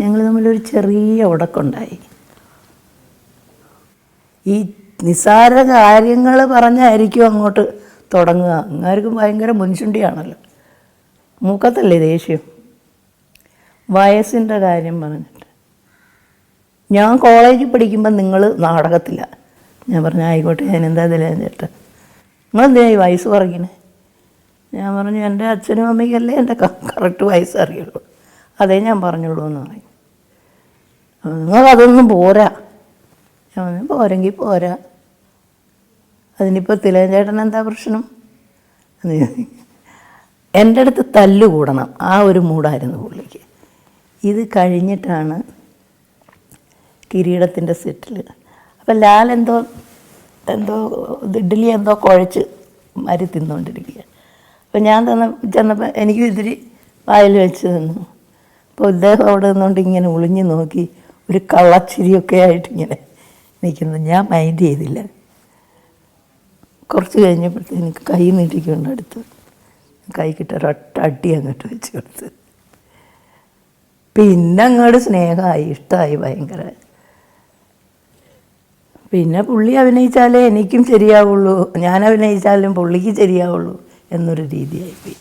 ഞങ്ങൾ തമ്മിലൊരു ചെറിയ ഉടക്കുണ്ടായി. ഈ നിസ്സാര കാര്യങ്ങൾ പറഞ്ഞായിരിക്കും അങ്ങോട്ട് തുടങ്ങുക. അങ്ങാർക്കും ഭയങ്കര മുൻചുണ്ടിയാണല്ലോ. മൂക്കത്തല്ലേ ദേഷ്യം? വയസ്സിന്റെ കാര്യം പറഞ്ഞിട്ട്. ഞാൻ കോളേജിൽ പഠിക്കുമ്പോൾ നിങ്ങൾ നാടകത്തില്ല ഞാൻ പറഞ്ഞു ആയിക്കോട്ടെ ഞാൻ എന്താ ഇതില്ല ചേട്ടാ? നിങ്ങളെന്തിനാ ഈ വയസ്സ് പറയണേ ഞാൻ പറഞ്ഞു എന്റെ അച്ഛനും അമ്മയ്ക്കല്ലേ എന്റെ കറക്റ്റ് വയസ്സ് അറിയുള്ളൂ അതേ ഞാൻ പറഞ്ഞുള്ളൂ എന്ന് പറയും നിങ്ങൾക്കതൊന്നും പോരാ. ഞാൻ പോരെങ്കിൽ പോരാ. അതിനിപ്പോൾ തിലേഞ്ചേട്ടൻ എന്താ പ്രശ്നം? എന്റെ അടുത്ത് തല്ല് കൂടണം. ആ ഒരു മൂടായിരുന്നു പുള്ളിക്ക്. ഇത് കഴിഞ്ഞിട്ടാണ് കിരീടത്തിന്റെ സെറ്റിൽ അപ്പം ലാൽ എന്തോ എന്തോ ഇഡ്ഡലി എന്തോ കുഴച്ച് മരി തിന്നുകൊണ്ടിരിക്കുക അപ്പം ഞാൻ തന്ന ചെന്നപ്പോൾ എനിക്ക് ഇത്തിരി വായിൽ വെച്ച് തന്നു അപ്പോൾ ഇദ്ദേഹം അവിടെ നിന്നുകൊണ്ട് ഇങ്ങനെ ഒളിഞ്ഞു നോക്കി ഒരു കള്ളച്ചിരിയൊക്കെ ആയിട്ട് ഇങ്ങനെ നിൽക്കുന്നു. ഞാൻ മൈൻഡ് ചെയ്തില്ല. കുറച്ച് കഴിഞ്ഞപ്പോഴത്തേന് കൈ നീട്ടിക്കൊണ്ട് അടുത്ത് കൈ കിട്ടൊരൊട്ട അടി അങ്ങോട്ട് വെച്ച് കൊടുത്ത്. പിന്നെ അങ്ങോട്ട് സ്നേഹമായി ഇഷ്ടമായി ഭയങ്കര. പിന്നെ പുള്ളി അഭിനയിച്ചാലേ എനിക്കും ശരിയാവുള്ളൂ. ഞാൻ അഭിനയിച്ചാലും പുള്ളിക്ക് ശരിയാവുള്ളൂ എന്നൊരു രീതിയായിപ്പോയി